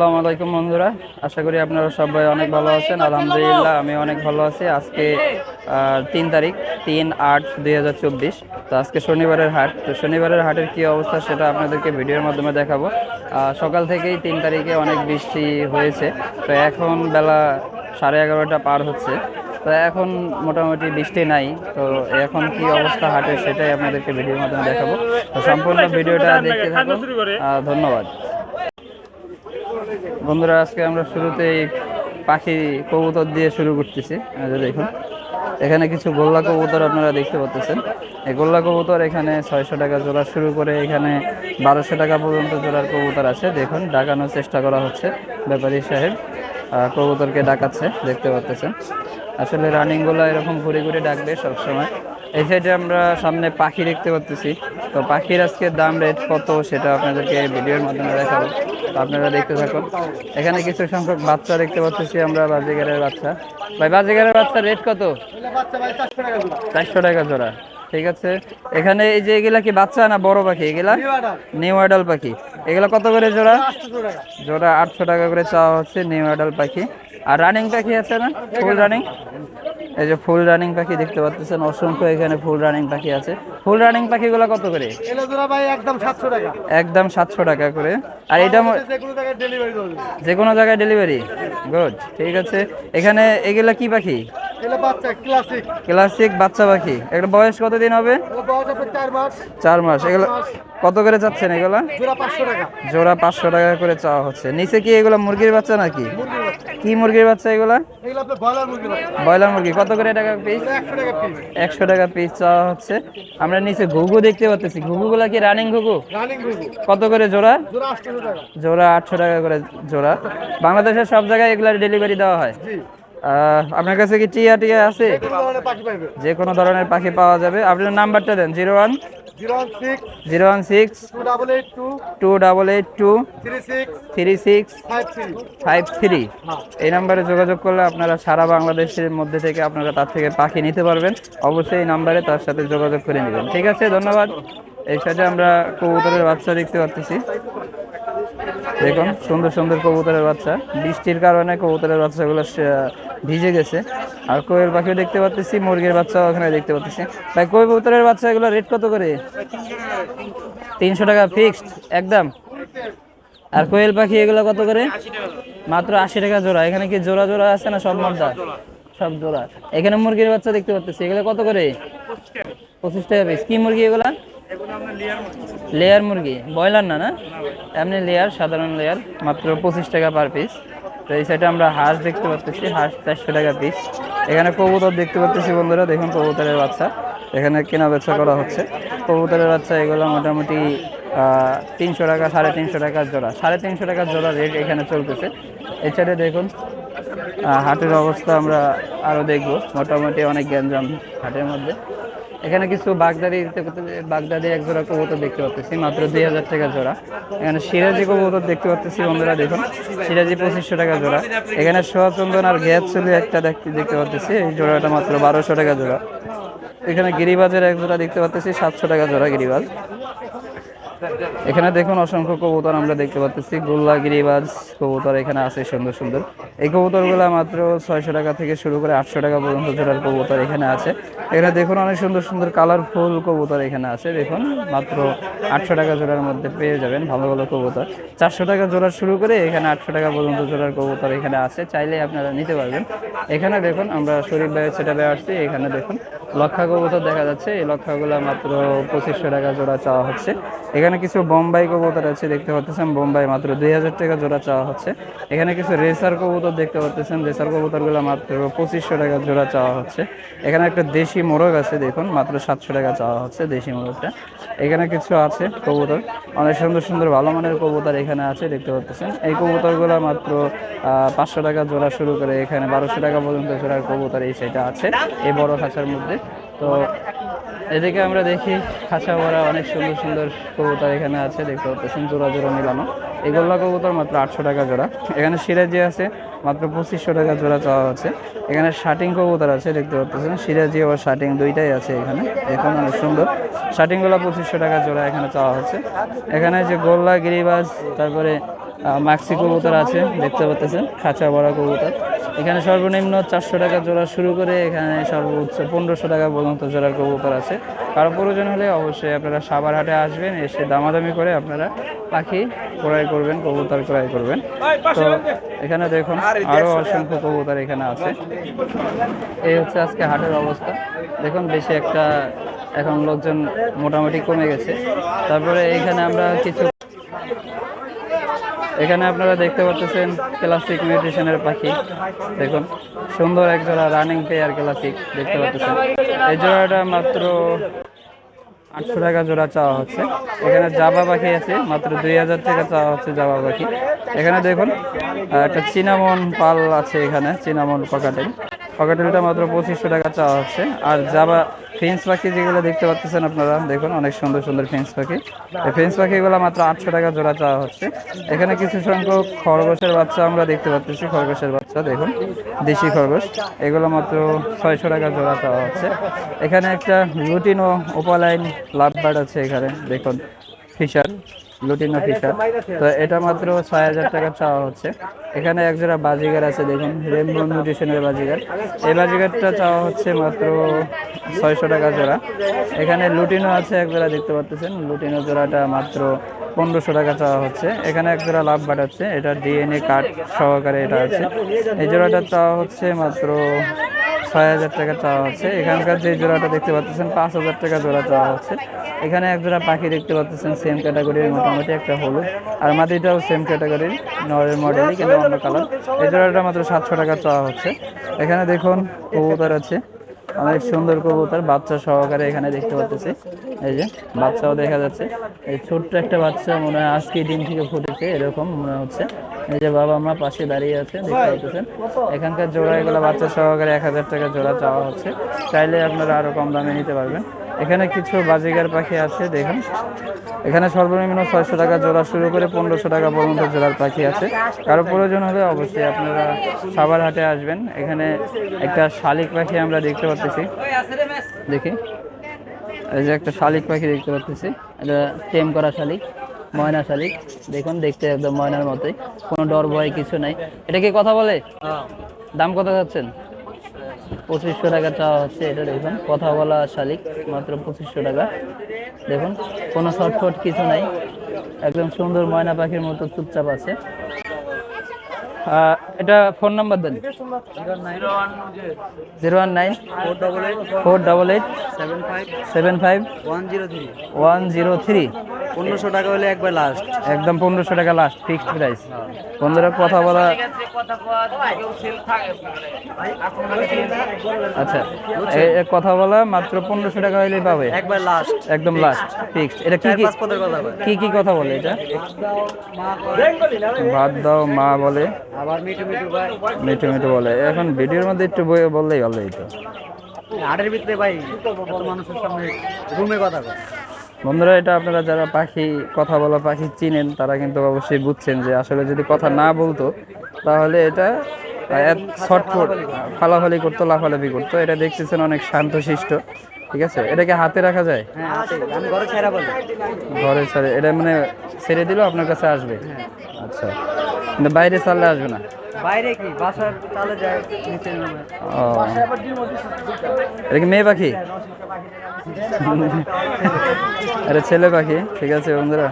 আসসালামু আলাইকুম বন্ধুরা। আশা করি আপনারা সবাই অনেক ভালো আছেন। আলহামদুলিল্লাহ, আমি অনেক ভালো আছি। আজকে তিন তারিখ, তিন আট দুই হাজার চব্বিশ। তো আজকে শনিবারের হাট। তো শনিবারের হাটের কি অবস্থা সেটা আপনাদেরকে ভিডিওর মাধ্যমে দেখাবো। সকাল থেকেই তিন তারিখে অনেক বৃষ্টি হয়েছে। তো এখন বেলা সাড়ে এগারোটা পার হচ্ছে। তো এখন মোটামুটি বৃষ্টি নাই। তো এখন কি অবস্থা হাটের সেটাই আপনাদেরকে ভিডিওর মাধ্যমে দেখাবো। তো সম্পূর্ণ ভিডিওটা দেখতে থাকুন। ধন্যবাদ। বন্ধুরা, আজকে আমরা শুরুতেই পাখি কবুতর দিয়ে শুরু করতেছি। দেখুন, এখানে কিছু গোল্লা কবুতর আপনারা দেখতে পাচ্ছেন। এই গোল্লা কবুতর এখানে ছয়শো টাকা জোড়া শুরু করে এখানে বারোশো টাকা পর্যন্ত জোড়ার কবুতর আছে। দেখুন, ডাকানোর চেষ্টা করা হচ্ছে ব্যাপারী সাহেব। কবুতরকে ডাকাচ্ছে, দেখতে পাচ্ছেন। আসলে রানিংগুলো এরকম ঘুরে ঘুরে ডাকবে সবসময়। এই সাইডে আমরা সামনে পাখি দেখতে পাচ্ছি তো পাখির আজকে দাম রেট কত সেটা আপনাদেরকে ভিডিওর মাধ্যমে দেখাবো। তো আপনারা দেখতে থাকুন। এখানে কিছু সংখ্যক বাচ্চা দেখতে পাচ্ছি আমরা বাজিগারের বাচ্চা। ভাই বাজিগারের বাচ্চা রেট কত? চারশো টাকা জোড়া। ঠিক আছে। এখানে এই যে এগুলা কি বাচ্চা না বড় পাখি? এগুলা নিউ আইডাল পাখি। এগুলা কত করে জোড়া? জোড়া আটশো টাকা করে চাওয়া হচ্ছে নিউ আইডাল পাখি। আর রানিং পাখি আছে না? ফুল রানিং এই যে ফুল রানিং পাখি দেখতে পাচ্ছেন অসংখ্য এখানে ফুল রানিং পাখি আছে। ফুল রানিং পাখিগুলো কত করে? ভাই একদম সাতশো টাকা। একদম সাতশো টাকা করে। আর এটা যে কোনো জায়গায় ডেলিভারি গুড ঠিক আছে। এখানে এগুলা কি পাখি? ক্লাসিক বাচ্চা পাখি। এগুলো বয়স কতদিন হবে? চার মাস। এগুলো কত করে চাচ্ছেন এগুলা? জোড়া পাঁচশো টাকা। করে চাওয়া হচ্ছে। নিচে কি এগুলো মুরগির বাচ্চা নাকি? কি মুরগির বাচ্চা এগুলা? ব্রয়লার মুরগি কত করে টাকা পিস একশো টাকা পিস চাওয়া হচ্ছে। আমরা নিচে ঘুঘু দেখতে পাচ্ছি ঘুঘুগুলা কি রানিং ঘুঘু? কত করে জোড়া? জোড়া আটশো টাকা। করে জোড়া। বাংলাদেশের সব জায়গায় এগুলার ডেলিভারি দেওয়া হয়। আহ, আপনার কাছে কি টিয়া টিয়া আছে? যে কোনো ধরনের পাখি পাওয়া যাবে। আপনার নাম্বারটা দেন zero one zero one six two double eight two three six five three হ্যাঁ। এই নাম্বারে যোগাযোগ করলে আপনারা সারা বাংলাদেশের মধ্যে থেকে আপনারা তার থেকে পাখি নিতে পারবেন। অবশ্যই এই নাম্বারে তার সাথে যোগাযোগ করে নেবেন। ঠিক আছে ধন্যবাদ। এই সাথে আমরা কবুতরের বাচ্চা দেখতে পাচ্ছি। দেখুন সুন্দর সুন্দর কবুতরের বাচ্চা। বৃষ্টির কারণে কবুতরের বাচ্চাগুলো ভিজে গেছে। আর কোয়েল পাখিও দেখতে পাচ্ছি মুরগির বাচ্চাও ওখানে দেখতে পাচ্ছি ভাই, কই কবুতরের বাচ্চা এগুলো রেট কত করে? তিনশো টাকা ফিক্সড একদম। আর কোয়েল পাখি এগুলো কত করে? মাত্র আশি টাকা জোড়া। এখানে কি জোড়া জোড়া আছে না সব মালটা সব জোড়া। এখানে মুরগির বাচ্চা দেখতে পাচ্ছি এগুলো কত করে? পঁচিশ টাকা পিস কি মুরগি এগুলা? লেয়ার মুরগি। ব্রয়লার না না? এমনি লেয়ার সাধারণ লেয়ার মাত্র পঁচিশ টাকা পার পিস তো এই সাইডে আমরা হাঁস দেখতে পাচ্ছি, হাঁস চারশো টাকা পিস এখানে কবুতর দেখতে পাচ্ছি বন্ধুরা, দেখুন কবুতরের বাচ্চা। এখানে কেনা বেচা করা হচ্ছে। কবুতরের বাচ্চা এগুলো মোটামুটি তিনশো টাকা, সাড়ে তিনশো টাকার জোড়া। সাড়ে তিনশো টাকার জোড়া রেট এখানে চলতেছে। এই সাইডে দেখুন হাটের অবস্থা আমরা আরও দেখব। মোটামুটি অনেক গ্যাঞ্জাম হাটের মধ্যে। এখানে কিছু বাগদাদি বাগদাদি এক জোড়া কবুতর দেখতে পাচ্ছি, মাত্র দুই হাজার টাকা জোড়া। এখানে সিরাজি কবুতর দেখতে পাচ্ছি বন্ধুরা, দেখুন। সিরাজি পঁচিশশো টাকা জোড়া। এখানে সোয়াচন্দন আর গ্যাস চুলি একটা দেখতে দেখতে পাচ্ছি, এই জোড়াটা মাত্র বারোশো টাকা জোড়া। এখানে গিরিবাজের এক জোড়া দেখতে পাচ্ছি, সাতশো টাকা জোড়া গিরিবাজ। এখানে দেখুন অসংখ্য কবুতর আমরা দেখতে পাচ্ছি। গোল্লা, গিরিবাজ কবুতর এখানে আছে সুন্দর সুন্দর। এই কবুতরগুলো মাত্র ছয়শো টাকা থেকে শুরু করে আটশো টাকা পর্যন্ত জোড়ার কবুতর এখানে আছে। এখানে দেখুন অনেক সুন্দর সুন্দর কালারফুল কবুতর এখানে আছে। দেখুন, মাত্র আটশো টাকা জোড়ার মধ্যে পেয়ে যাবেন ভালো ভালো কবুতর। চারশো টাকা জোড়া শুরু করে এখানে আটশো টাকা পর্যন্ত জোড়ার কবুতর এখানে আছে। চাইলে আপনারা নিতে পারবেন। এখানে দেখুন, আমরা শরীফ ভাইয়ের সেটা আসছি। এখানে দেখুন, লক্ষা কবুতর দেখা যাচ্ছে। এই লক্ষাগুলো মাত্র পঁচিশশো টাকা জোড়া চাওয়া হচ্ছে। এখানে কিছু বোম্বাই কবুতর আছে, দেখতে পাচ্ছেন বোম্বাই মাত্র দুই হাজার টাকা জোড়া চাওয়া হচ্ছে। এখানে কিছু রেসার কবুতর দেখতে পাচ্ছেন রেসার কবুতরগুলো মাত্র পঁচিশশো টাকা জোড়া চাওয়া হচ্ছে। এখানে একটা দেশি মোরগ আছে, দেখুন, মাত্র সাতশো টাকা চাওয়া হচ্ছে দেশি মোরগটা। এখানে কিছু আছে কবুতর, অনেক সুন্দর সুন্দর ভালো মানের কবুতর এখানে আছে, দেখতে পাচ্ছেন এই কবুতরগুলো মাত্র পাঁচশো টাকা জোড়া শুরু করে এখানে বারোশো টাকা পর্যন্ত জোড়ার কবুতর এই সেটা আছে, এই বড় খাঁচার মধ্যে। তো এদিকে আমরা দেখি খাঁচা ভরা অনেক সুন্দর সুন্দর কবুতর এখানে আছে, দেখতে পাচ্ছেন জোড়া জোড়া মিলানো। গোল্লা কবুতর মাত্র আটশো টাকা জোড়া। এখানে সিরাজি আছে, মাত্র পঁচিশশো টাকা জোড়া চাওয়া হচ্ছে। এখানে শার্টিং কবুতর আছে, দেখতে পাচ্ছেন সিরাজি ও শার্টিং দুইটাই আছে এখানে এখন অনেক সুন্দর। শার্টিংগুলো পঁচিশশো টাকা জোড়া এখানে চাওয়া হচ্ছে। এখানে যে গোল্লা গিরিবাজ, তারপরে মাক্সি কবুতর আছে, দেখতে পাচ্ছেন, খাঁচা বড়া কবুতর। এখানে সর্বনিম্ন চারশো টাকা জোড়া শুরু করে এখানে সর্বোচ্চ পনেরোশো টাকা পর্যন্ত জোড়ার কবুতর আছে। কারও প্রয়োজন হলে অবশ্যই আপনারা সাবার হাটে আসবেন, এসে দামাদামি করে আপনারা পাখি ক্রয় করবেন, কবুতর ক্রয় করবেন। তো এখানে দেখুন, আরও অসংখ্য কবুতর এখানে আছে। এই হচ্ছে আজকে হাটের অবস্থা। দেখুন, বেশি একটা এখন লোকজন মোটামুটি কমে গেছে। তারপরে এখানে আমরা কিছু এখানে আপনারা দেখতে পাচ্ছেন ক্লাসিক মিউজিশিয়ানের পাখি। দেখুন, সুন্দর এক জোড়া রানিং পেয়ার ক্লাসিক দেখতে পাচ্ছেন। এই জোড়াটা মাত্র আটশো টাকা জোড়া চাওয়া হচ্ছে। এখানে জাবা পাখি আছে, মাত্র দুই হাজার টাকা চাওয়া হচ্ছে জাবা পাখি। এখানে দেখুন একটা চিনামন পাল আছে এখানে চিনামন পকাটেল পকাটেলটা মাত্র পঁচিশশো টাকা চাওয়া হচ্ছে। আর জাবা ফেন্স পাখি যেগুলো দেখতে পাচ্ছেন আপনারা, দেখুন অনেক সুন্দর সুন্দর ফেন্স পাখি। এই ফেন্স পাখিগুলো মাত্র আটশো টাকা জোড়া চাওয়া হচ্ছে। এখানে কিছু সংখ্যক খরগোশের বাচ্চা আমরা দেখতে পাচ্ছি খরগোশের বাচ্চা, দেখুন, দেশি খরগোশ। এগুলো মাত্র ছয়শো টাকা জোড়া চাওয়া হচ্ছে। এখানে একটা রুটিন ও ওপালাইন লাভ বার্ড আছে এখানে, দেখুন, ফিশার। লুটিনো ফিশার তো এটা মাত্র ছয় হাজার টাকা চাওয়া হচ্ছে। এখানে এক জোড়া বাজিগার আছে, দেখুন রেমবো মিউটেশনের বাজিগার। এই বাজিগারটা চাওয়া হচ্ছে মাত্র ছয়শো টাকা জোড়া। এখানে লুটিনো আছে এক জোড়া দেখতে পাচ্ছেন। লুটিনো জোড়াটা মাত্র পনেরোশো টাকা চাওয়া হচ্ছে। এখানে এক জোড়া লাভ বাট আছে এটা ডিএনএ কার্ড সহকারে এটা আছে। এই জোড়াটা চাওয়া হচ্ছে মাত্র ছয় হাজার টাকা চাওয়া হচ্ছে। এখানকার যে জোড়াটা দেখতে পাচ্ছেন, পাঁচ হাজার টাকা জোড়া চাওয়া হচ্ছে। এখানে এক জোড়া পাখি দেখতে পাচ্ছেন সেম ক্যাটাগরির মোটামুটি একটা হলুদ। আর মাটিটাও সেম ক্যাটাগরির নরের মডেলই কিন্তু অন্য কালার এই জোড়াটা মাত্র সাতশো টাকা চাওয়া হচ্ছে। এখানে দেখুন, কবুতর আছে। অনেক সুন্দর কবুতর, বাচ্চা সহকারে এখানে দেখতে পাচ্ছি। এই যে, বাচ্চাও দেখা যাচ্ছে। এই ছোট্ট একটা বাচ্চা মনে হয় আজকে দিন থেকে ফুটেছে, এরকম মনে হচ্ছে। যে বাবা মা পাশে দাঁড়িয়ে আছে দেখতে পাচ্ছেন? এখানকার জোড়া এগুলো বাচ্চা সহকারে এক হাজার টাকা জোড়া চাওয়া হচ্ছে। চাইলে আপনারা আরও কম দামে নিতে পারবেন। এখানে কিছু বাজিগার পাখি আছে দেখুন। এখানে সর্বনিম্ন ছয়শো টাকা জোড়া শুরু করে পনেরোশো টাকা পর্যন্ত জোড়ার পাখি আছে। কারও প্রয়োজন হলে অবশ্যই আপনারা সাবার হাটে আসবেন। এখানে একটা শালিক পাখি আমরা দেখতে পাচ্ছি। দেখি। এই যে একটা শালিক পাখি দেখতে পাচ্ছি। এটা টেম করা শালিক। ময়না শালিক। দেখুন দেখতে একদম ময়নার মতোই। কোনো ডর ভয় কিছু নাই। এটা কি কথা বলে? দাম কত যাচ্ছেন? পঁচিশশো টাকা চাওয়া হচ্ছে এটা দেখুন। কথা বলা শালিক মাত্র পঁচিশশো টাকা। দেখুন কোনো শর্টফট কিছু নাই। একদম সুন্দর ময়না পাখির মতো চুপচাপ আছে। এটা ফোন নাম্বার দেন। Zero one nine four double eight four double eight seven five seven five one zero three one zero three পনেরোশো টাকা হলে একবার লাস্ট একদম পনেরোশো টাকা লাস্ট ফিক্সড প্রাইস বন্ধুরা কথা বলা আচ্ছা কথা বলা মাত্র পনেরোশো টাকা হইলেই পাবে। একবার লাস্ট একদম লাস্ট ফিক্সড এটা কি কি বলে। কি কি কথা বলে এটা? ভাত দাও মা বলে। আবার মিঠু মিঠু মিঠু মিঠু বলে। এখন ভিডিওর মধ্যে একটু বই- বললেই ভালো হইতো। হাটের ভিতরে ভাই মানুষের সামনে রুমে কথা কয় বন্ধুরা এটা আপনারা যারা পাখি কথা বলা পাখি চিনেন তারা কিন্তু অবশ্যই বুঝছেন যে আসলে যদি কথা না বলতো তাহলে এটা শর্টফুট ফালাফালি করতো লাফালাফি করতো। এটা দেখতেছেন অনেক শান্তশিষ্ট ঠিক আছে? এটাকে হাতে রাখা যায়? হ্যাঁ ঘরে ছেড়া এটা মানে ছেড়ে দিলেও আপনার কাছে আসবে? আচ্ছা। কিন্তু বাইরে ছাড়লে আসবে না? বাইরে কি? বাসার যায় নিচে ও। এটা কি মেয়ে পাখি? এটা ছেলে পাখি ঠিক আছে বন্ধুরা।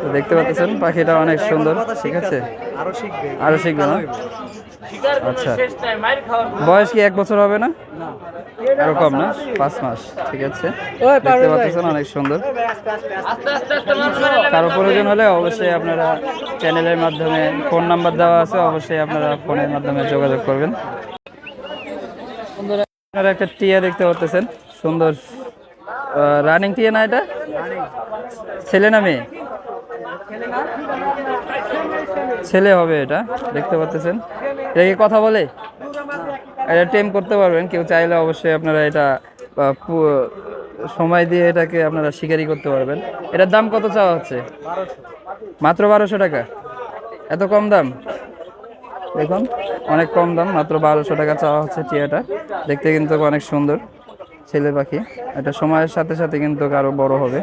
তো দেখতে পাচ্ছেন পাখিটা অনেক সুন্দর ঠিক আছে? আরও শিখবে আরও না? আচ্ছা। বয়স কি এক বছর হবে না? আরও কম না? পাঁচ মাস ঠিক আছে? দেখতে পাচ্ছেন অনেক সুন্দর। কারও প্রয়োজন হলে অবশ্যই আপনারা চ্যানেলের মাধ্যমে ফোন নাম্বার দেওয়া আছে অবশ্যই আপনারা ফোনের মাধ্যমে যোগাযোগ করবেন। আপনারা একটা টিয়া দেখতে পাচ্ছেন সুন্দর রানিং টিয়া না এটা? ছেলে না মেয়ে? ছেলে হবে এটা, দেখতে পাচ্ছেন। এটা কি কথা বলে? এটা টেম করতে পারবেন, কেউ চাইলে অবশ্যই আপনারা এটা সময় দিয়ে এটাকে আপনারা শিকারি করতে পারবেন। এটার দাম কত চাওয়া হচ্ছে? মাত্র বারোশো টাকা। এত কম দাম? দেখুন, অনেক কম দাম, মাত্র বারোশো টাকা চাওয়া হচ্ছে টিয়াটা। দেখতে কিন্তু অনেক সুন্দর। ছেলে পাখি। এটা সময়ের সাথে সাথে কিন্তু আরও বড় হবে।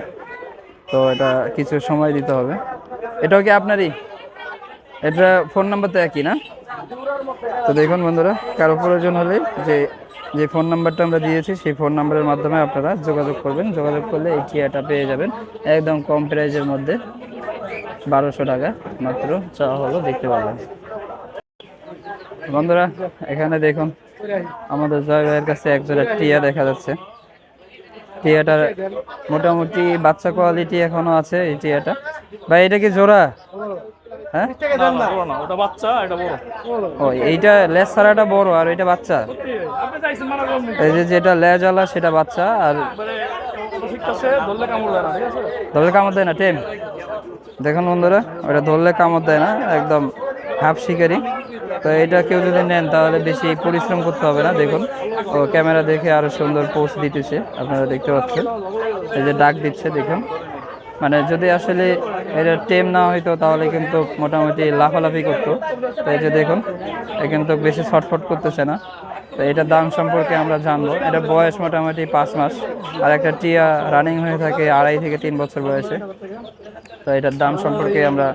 তো এটা কিছু সময় দিতে হবে। এটাও কি আপনারই? এটা ফোন নাম্বার তো একই না? তো দেখুন বন্ধুরা, কারও প্রয়োজন হলে যে যে ফোন নাম্বারটা আমরা দিয়েছি, সেই ফোন নাম্বারের মাধ্যমে আপনারা যোগাযোগ করবেন। যোগাযোগ করলে এই টিয়াটা পেয়ে যাবেন। একদম কম প্রাইজের মধ্যে। বারোশো টাকা মাত্র চাওয়া হলো, দেখতে পাবেন বন্ধুরা, এখানে দেখুন আমাদের জয় ভাইয়ের কাছে একজোড়া টিয়া দেখা যাচ্ছে। টিয়াটার মোটামুটি বাচ্চা কোয়ালিটি এখনও আছে এই টিয়াটা। ভাই এটা কি জোড়া? হ্যাঁ? ওটা বাচ্চা এটা বড়। ও এইটা লেজ ছাড়াটা বড় আর এটা বাচ্চা। এই যে যেটা লেজ আলা সেটা বাচ্চা আর ধরলে কামড় দেয় না ঠিক আছে? ধরলে কামড় দেয় না টেম। দেখুন বন্ধুরা ওটা ধরলে কামড় দেয় না একদম হাফ শিকারি। তো এটা কেউ যদি নেন তাহলে বেশি পরিশ্রম করতে হবে না, দেখুন। ও ক্যামেরা দেখে আরও সুন্দর পোস্ট দিতেছে, আপনারা দেখতে পাচ্ছেন। এই যে ডাক দিচ্ছে, দেখুন। মানে যদি আসলে এটা টেম না হইতো তাহলে কিন্তু মোটামুটি লাফালাফি করতো। তো এই যে দেখুন, এ কিন্তু বেশি ছটফট করতেছে না। তো এটার দাম সম্পর্কে আমরা জানব। এটা বয়স মোটামুটি পাঁচ মাস, আর একটা টিয়া রানিং হয়ে থাকে আড়াই থেকে তিন বছর বয়সে। তো এটার দাম সম্পর্কে আমরা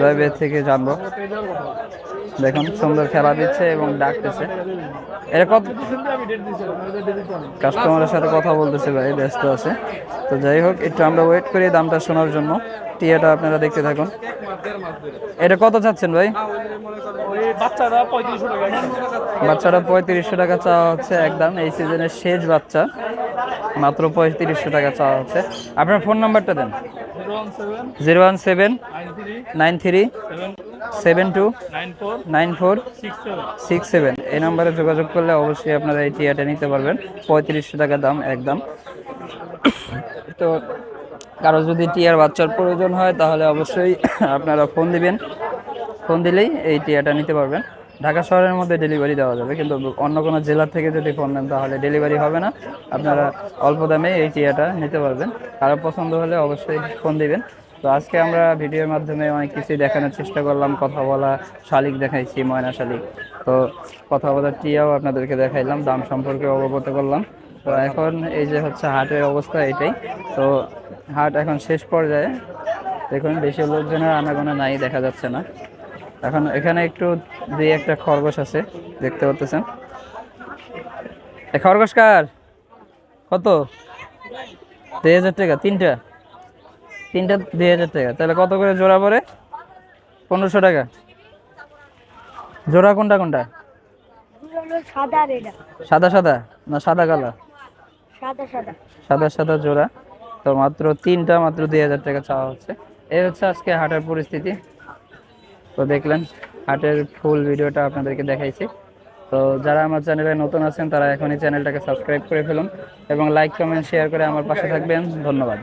জয়বেদ থেকে জানব। দেখুন, সুন্দর খেলা দিচ্ছে এবং ডাকতেছে। এটা কত কাস্টমারের সাথে কথা বলতেছে ভাই, ব্যস্ত আছে। তো যাই হোক, একটু আমরা ওয়েট করি দামটা শোনার জন্য। টিয়াটা আপনারা দেখতে থাকুন। এটা কত চাচ্ছেন ভাই? বাচ্চাটা পঁয়ত্রিশশো টাকা চাওয়া হচ্ছে, একদম। এই সিজনের শেষ বাচ্চা। মাত্র পঁয়ত্রিশশো টাকা চাওয়া হচ্ছে। আপনার ফোন নাম্বারটা দেন। Zero one seven nine three seven two, nine four six seven. এই নাম্বারে যোগাযোগ করলে অবশ্যই আপনারা এই টিয়াটা নিতে পারবেন। পঁয়ত্রিশশো টাকা দাম, একদম। তো কারও যদি টিয়ার বাচ্চার প্রয়োজন হয়, তাহলে অবশ্যই আপনারা ফোন দিবেন। ফোন দিলেই এই টিয়াটা নিতে পারবেন। ঢাকা শহরের মধ্যে ডেলিভারি দেওয়া যাবে। কিন্তু অন্য কোনো জেলা থেকে যদি ফোন নেন, তাহলে ডেলিভারি হবে না। আপনারা অল্প দামে এই টিয়াটা নিতে পারবেন। কারও পছন্দ হলে অবশ্যই ফোন দিবেন। তো আজকে আমরা ভিডিওর মাধ্যমে অনেক কিছুই দেখানোর চেষ্টা করলাম। কথা বলা শালিক দেখাইছি, ময়না শালিক। তো কথা বলার টিয়াও আপনাদেরকে দেখাইলাম, দাম সম্পর্কে অবগত করলাম। তো এখন এই যে হচ্ছে হাটের অবস্থা এটাই। তো হাট এখন শেষ পর্যায়ে। দেখুন, বেশি লোকজনের আনাগোনা নাই, দেখা যাচ্ছে না। এখন এখানে একটু দুই একটা খরগোশ আছে দেখতে পাচ্ছেন এ খরগোশ কার? কত? দুই হাজার টাকা তিনটা। তিনটা দুই হাজার টাকা। তাহলে কত করে জোড়া পড়ে? পনেরোশো টাকা। জোড়া কোনটা কোনটা? সাদা সাদা সাদা? না সাদা কালা? সাদা সাদা। সাদা সাদা জোড়া। তো মাত্র তিনটা মাত্র দুই হাজার টাকা চাওয়া হচ্ছে। এই হচ্ছে আজকে হাটের পরিস্থিতি। তো দেখলেন, হাটের ফুল ভিডিওটা আপনাদেরকে দেখাইছি। তো যারা আমার চ্যানেলে নতুন আছেন, তারা এখনই চ্যানেলটাকে সাবস্ক্রাইব করে ফেলুন এবং লাইক কমেন্ট শেয়ার করে আমার পাশে থাকবেন। ধন্যবাদ।